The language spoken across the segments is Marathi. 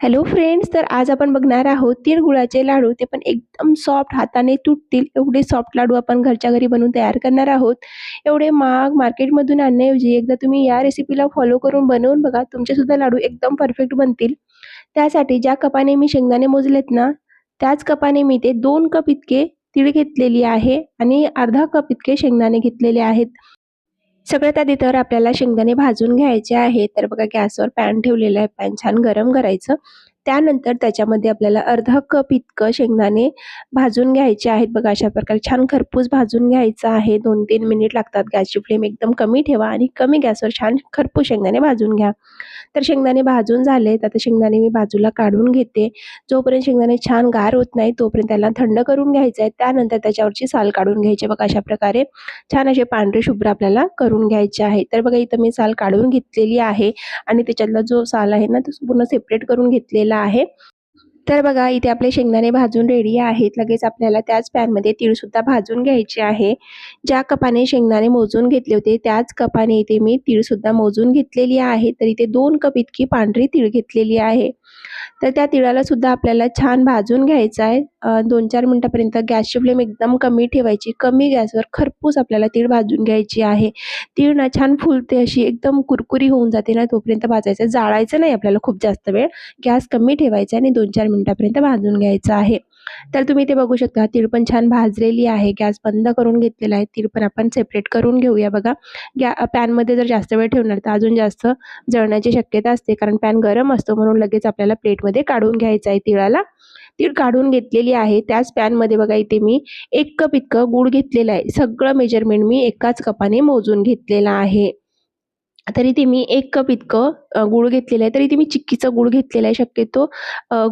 हॅलो फ्रेंड्स तर आज आपण बघणार आहोत तिळगुळाचे लाडू. ते पण एकदम सॉफ्ट हाताने तुटतील. एवढे सॉफ्ट लाडू आपण घरच्या घरी बनवून तयार करणार आहोत. एवढे महाग मार्केटमधून आणण्याऐवजी एकदा तुम्ही या रेसिपीला फॉलो करून बनवून बघा. तुमचेसुद्धा लाडू एकदम परफेक्ट बनतील. त्यासाठी ज्या कपाने मी शेंगदाणे मोजलेत ना त्याच कपाने मी ते दोन कप इतके तीळ घेतलेली आहे आणि अर्धा कप इतके शेंगदाणे घेतलेले आहेत. सगळ्यात आधी तर आपल्याला शेंगदाणे भाजून घ्यायचे आहे. तर बघा गॅसवर पॅन ठेवलेला आहे. पॅन छान गरम करायचं. त्यानंतर त्याच्यामध्ये आपल्याला अर्धा कप इतकं शेंगदाणे भाजून घ्यायचे आहेत. बघा अशा प्रकारे छान खरपूस भाजून घ्यायचं आहे. दोन तीन मिनिट लागतात. गॅसची फ्लेम एकदम कमी ठेवा आणि कमी गॅसवर छान खरपूस शेंगदाणे भाजून घ्या. तर शेंगदाणे भाजून झालेत आता शेंगदाणे मी बाजूला काढून घेते. जोपर्यंत शेंगदाणे छान गार होत नाही तोपर्यंत त्याला थंड करून घ्यायचं आहे. त्यानंतर त्याच्यावरची साल काढून घ्यायची. बघा अशा प्रकारे छान असे पांढरे शुभ्र आपल्याला करून घ्यायचे आहे तर बघा इथं मी साल काढून घेतलेली आहे आणि त्याच्यातला जो साल आहे ना तो पूर्ण सेपरेट करून घेतलेला आहे. तर बघा इथे आपले शेंगदाणे भाजून रेडी आहेत. लगेच आपल्याला त्याच पॅनमध्ये तीळसुद्धा भाजून घ्यायचे आहे. ज्या कपाने शेंगदाणे मोजून घेतले होते त्याच कपाने इथे मी तीळसुद्धा मोजून घेतलेली आहे. तर इथे दोन कप इतकी पांढरी तीळ घेतलेली आहे. तर त्या तिळाला सुद्धा आपल्याला छान भाजून घ्यायचं आहे. दोन चार मिनटापर्यंत गॅसची फ्लेम एकदम कमी ठेवायची. कमी गॅसवर खरपूस आपल्याला तीळ भाजून घ्यायची आहे. तीळ ना छान फुलते अशी एकदम कुरकुरी होऊन जाते ना तोपर्यंत भाजायचं. जाळायचं नाही आपल्याला खूप जास्त वेळ. गॅस कमी ठेवायचा आणि दोन चार मिनटापर्यंत भाजून घ्यायचं आहे. तर तुम्ही ते बघू शकता. तीळ पण छान भाजलेली आहे. गॅस बंद करून घेतलेला आहे. तीळ पण आपण सेपरेट करून घेऊया बघा. गॅ पॅनमध्ये जर जास्त वेळ ठेवणार तर अजून जास्त जळण्याची शक्यता असते. कारण पॅन गरम असतो म्हणून लगेच आपल्याला प्लेटमध्ये काढून घ्यायचं आहे तिळाला. तीळ काढून घेतलेली आहे. त्याच पॅनमध्ये बघा इथे मी एक कप इतकं गूळ घेतलेलं आहे. सगळं मेजरमेंट मी एकाच कपाने मोजून घेतलेलं आहे. तरी ते मी एक कप इतकं गूळ घेतलेलं आहे तरी ते मी चिक्कीचा गूळ घेतलेला आहे शक्यतो.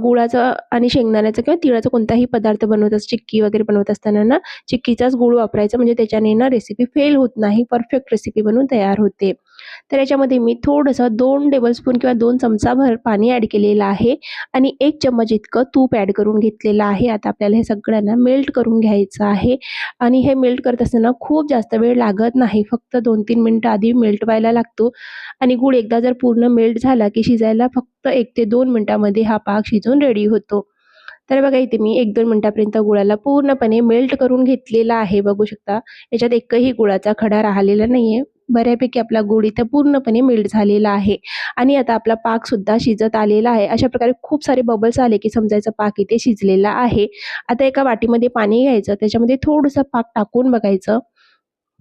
गुळाचा आणि शेंगदाण्याचा किंवा तिळाचा कोणताही पदार्थ बनवत असतो चिक्की वगैरे बनवत असताना ना चिक्कीचाच गूळ वापरायचा. म्हणजे त्याच्याने ना रेसिपी फेल होत नाही परफेक्ट रेसिपी बनून तयार होते. तर याच्यामध्ये मी थोडंसं दोन टेबलस्पून किंवा दोन चमचाभर पाणी ॲड केलेलं आहे आणि एक चम्मच इतकं तूप ॲड करून घेतलेलं आहे. आता आपल्याला हे सगळ्यांना मेल्ट करून घ्यायचं आहे आणि हे मेल्ट करत असताना खूप जास्त वेळ लागत नाही. फक्त दोन तीन मिनटं आधी मेल्ट व्हायला लागतो आणि गूळ एकदा जर पूर्ण मेल्ट झाला की शिजायला फक्त एक ते दोन मिनटामध्ये हा पाक शिजून रेडी होतो. तर बघा इथे मी एक दोन मिनटापर्यंत गुळाला पूर्णपणे मेल्ट करून घेतलेला आहे. बघू शकता याच्यात एकही गुळाचा खडा राहिलेला नाही आहे बऱ्यापैकी आपला गुळ इथं पूर्णपणे मेल्ट झालेला आहे. आणि आता आपला पाक सुद्धा शिजत आलेला आहे. अशा प्रकारे खूप सारे बबल्स आले की समजायचं पाक इथे शिजलेला आहे. आता एका वाटीमध्ये पाणी घ्यायचं त्याच्यामध्ये थोडंसं पाक टाकून बघायचं.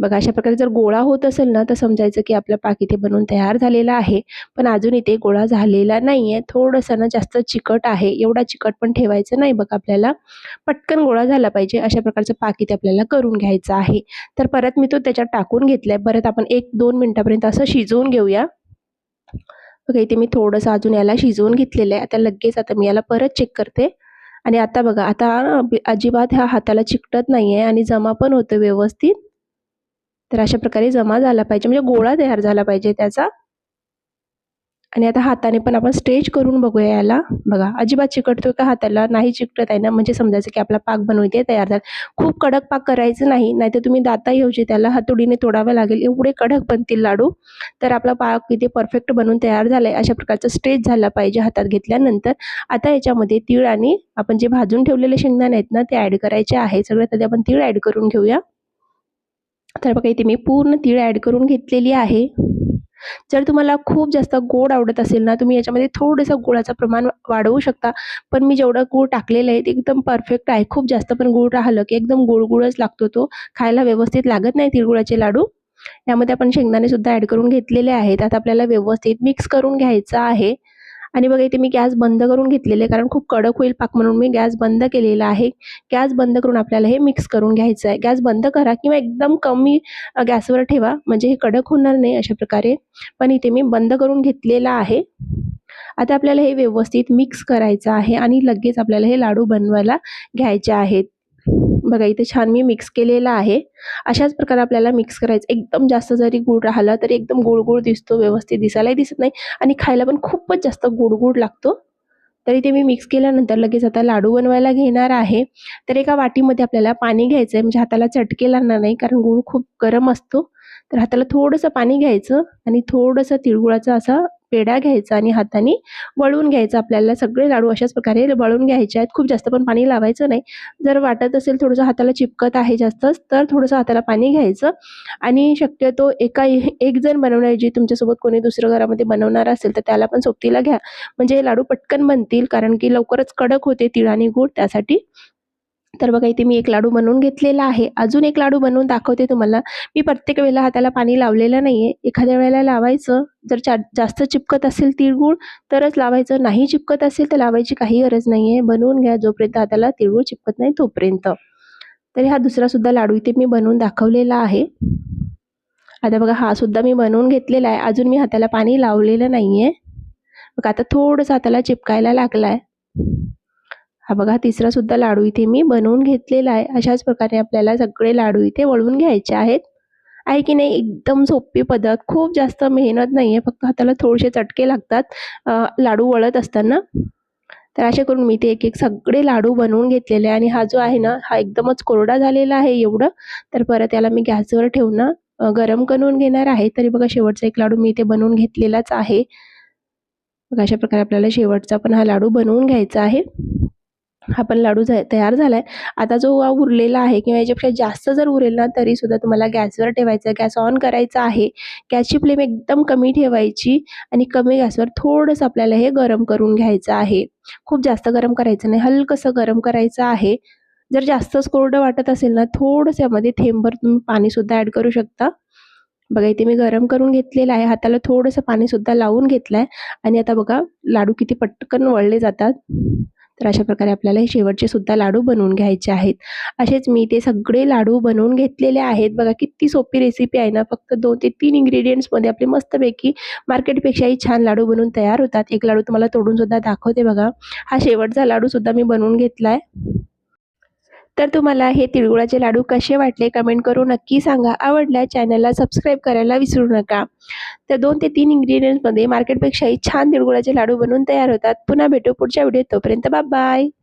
बघा अशा प्रकारे जर गोळा होत असेल ना तर समजायचं की आपलं पाक इथे बनवून तयार झालेला आहे. पण अजून इथे गोळा झालेला नाही आहे थोडंसं ना जास्त चिकट आहे. एवढा चिकट पण ठेवायचं नाही बघा आपल्याला. पटकन गोळा झाला पाहिजे. अशा प्रकारचं पाक इथे आपल्याला करून घ्यायचं आहे. तर परत मी तो त्याच्यात टाकून घेतलाय. परत आपण एक दोन मिनटापर्यंत असं शिजवून घेऊया. बघा इथे मी थोडंसं अजून याला शिजवून घेतलेलं आहे. आता लगेच आता मी याला परत चेक करते. आणि आता बघा आता अजिबात ह्या हाताला चिकटत नाही आहे आणि जमा पण होतं व्यवस्थित. तर अशा प्रकारे जमा झाला पाहिजे म्हणजे गोळा तयार झाला पाहिजे त्याचा. आणि आता हाताने पण आपण स्ट्रेच करून बघूया याला. बघा अजिबात चिकटतो का हाताला? नाही चिकटत आहे ना? म्हणजे समजायचं की आपला पाक बनवते तयार झाला. खूप कडक पाक करायचं नाही नाहीतर तुम्ही दाता येऊचे त्याला हातोडीने तोडावं लागेल. एवढे कडक बनतील लाडू. तर आपला पाक इथे परफेक्ट बनवून तयार झाला आहे अशा प्रकारचं स्ट्रेच झाला पाहिजे हातात घेतल्यानंतर. आता याच्यामध्ये तीळ आणि आपण जे भाजून ठेवलेले शेंगदाणे आहेत ना ते ॲड करायचे आहे. सगळ्यात आधी आपण तीळ ॲड करून घेऊया. तर बघा इथे मी पूर्ण तीळ ॲड करून घेतलेली आहे. जर तुम्हाला खूप जास्त गोड आवडत असेल ना तुम्ही याच्यामध्ये थोडंसं गुळाचं प्रमाण वाढवू शकता. पण मी जेवढं गूळ टाकलेलं आहे ते एकदम परफेक्ट आहे. खूप जास्त पण गूळ राहिलं की एकदम गोडगुळच लागतो तो. खायला व्यवस्थित लागत नाही तिळगुळाचे लाडू. यामध्ये आपण शेंगदाणे सुद्धा ॲड करून घेतलेले आहेत. आता आपल्याला व्यवस्थित मिक्स करून घ्यायचं आहे. आणि बघा इथे मी गॅस बंद करून घेतलेले कारण खूप कडक होईल पाक म्हणून मी गॅस बंद केलेला आहे. गॅस बंद करून आपल्याला हे मिक्स करून घ्यायचं आहे. गॅस बंद करा किंवा एकदम कमी गॅसवर ठेवा म्हणजे हे कडक होणार नाही अशा प्रकारे. पण इथे मी बंद करून घेतलेला आहे. आता आपल्याला हे व्यवस्थित मिक्स करायचं आहे आणि लगेच आपल्याला हे लाडू बनवायला घ्यायचे आहेत. बघा इथे छान मी मिक्स केलेला आहे. अशाच प्रकारे आपल्याला मिक्स करायचं. एकदम जास्त जरी गुळ राहिला तरी एकदम गोडगोड दिसतो व्यवस्थित दिसायलाही दिसत नाही आणि खायला पण खूपच जास्त गोडगोड लागतो. तरी ते मी मिक्स केल्यानंतर लगेच आता लाडू बनवायला घेणार आहे. तर एका वाटीमध्ये आपल्याला पाणी घ्यायचं आहे म्हणजे हाताला चटके लागणार नाही कारण गुळ खूप गरम असतो. तर हाताला थोडंसं पाणी घ्यायचं आणि थोडंसं तिळगुळाचं असं पेढा घ्यायचा आणि हाताने वळून घ्यायचा. आपल्याला सगळे लाडू अशाच प्रकारे वळून घ्यायचे आहेत. खूप जास्त पण पाणी लावायचं नाही. जर वाटत असेल थोडंसं हाताला चिपकत आहे जास्तच तर थोडंसं हाताला पाणी घ्यायचं. आणि शक्यतो एका एक जण बनवण्याऐवजी तुमच्यासोबत कोणी दुसरं घरामध्ये बनवणार असेल तर त्याला पण सोबतीला घ्या. म्हणजे हे लाडू पटकन बनतील कारण की लवकरच कडक होते तिळ आणि गूळ त्यासाठी तर बघा इथे मी एक लाडू बनवून घेतलेला आहे. अजून एक लाडू बनवून दाखवते तुम्हाला. मी प्रत्येक वेळेला हाताला पाणी लावलेलं नाही आहे एखाद्या वेळेला लावायचं जर चा जास्त चिपकत असेल तिळगूळ तरच लावायचं. नाही चिपकत असेल तर लावायची काही गरज नाही आहे बनवून घ्या. जोपर्यंत हाताला तिळगूळ चिपकत नाही तोपर्यंत. तर हा दुसरासुद्धा लाडू इथे मी बनवून दाखवलेला आहे. आता बघा हा सुद्धा मी बनवून घेतलेला आहे. अजून मी हाताला पाणी लावलेलं नाही आहे बघा आता थोडंसं हाताला चिपकायला लागला आहे हा बघा तिसरासुद्धा लाडू इथे मी बनवून घेतलेला आहे. अशाच प्रकारे आपल्याला सगळे लाडू इथे वळवून घ्यायचे आहेत. आहे की नाही? एकदम सोपी पद्धत. खूप जास्त मेहनत नाही आहे फक्त हाताला थोडेसे चटके लागतात लाडू वळत असताना. तर असे करून मी ते एक एक सगळे लाडू बनवून घेतलेले आहे. आणि हा जो आहे ना हा एकदमच कोरडा झालेला आहे एवढं. तर परत याला मी गॅसवर ठेवून गरम करून घेणार आहे. तरी बघा शेवटचा एक लाडू मी इथे बनवून घेतलेलाच आहे. बघा अशा प्रकारे आपल्याला शेवटचा पण हा लाडू बनवून घ्यायचा आहे. हा पण लाडू तयार झाला आहे आता जो उरलेला आहे किंवा याच्यापेक्षा जास्त जर उरेल ना तरीसुद्धा तुम्हाला गॅसवर ठेवायचं गॅस ऑन करायचा आहे. गॅसची फ्लेम एकदम कमी ठेवायची आणि कमी गॅसवर थोडंसं आपल्याला हे गरम करून घ्यायचं आहे. खूप जास्त गरम करायचं नाही हलकंसं गरम करायचं आहे. जर जास्तच कोरडं वाटत असेल ना थोडंसं यामध्ये थेंबभर तुम्ही पाणीसुद्धा ॲड करू शकता. बघा इथे मी गरम करून घेतलेलं आहे. हाताला थोडंसं पाणीसुद्धा लावून घेतलं आहे आणि आता बघा लाडू किती पटकन वळले जातात. तर अशा प्रकारे आपल्याला हे शेवटचे सुद्धा लाडू बनवून घ्यायचे आहेत. असेच मी ते सगळे लाडू बनवून घेतलेले आहेत. बघा किती सोपी रेसिपी आहे ना. फक्त दोन ते तीन इंग्रेडियंट्समध्ये आपले मस्तपैकी मार्केटपेक्षाही छान लाडू बनवून तयार होतात. एक लाडू तुम्हाला तोडून सुद्धा दाखवते बघा. हा शेवटचा लाडूसुद्धा मी बनवून घेतला आहे तर तुम्हाला हे तिळगुळाचे लाडू कसे वाटले कमेंट करून नक्की सांगा. आवडल्या चॅनलला सबस्क्राईब करायला विसरू नका. तर दोन ते तीन इंग्रेडियंट्समध्ये मार्केटपेक्षाही छान तिळगुळाचे लाडू बनवून तयार होतात. पुन्हा भेटू पुढच्या व्हिडिओत तोपर्यंत बाय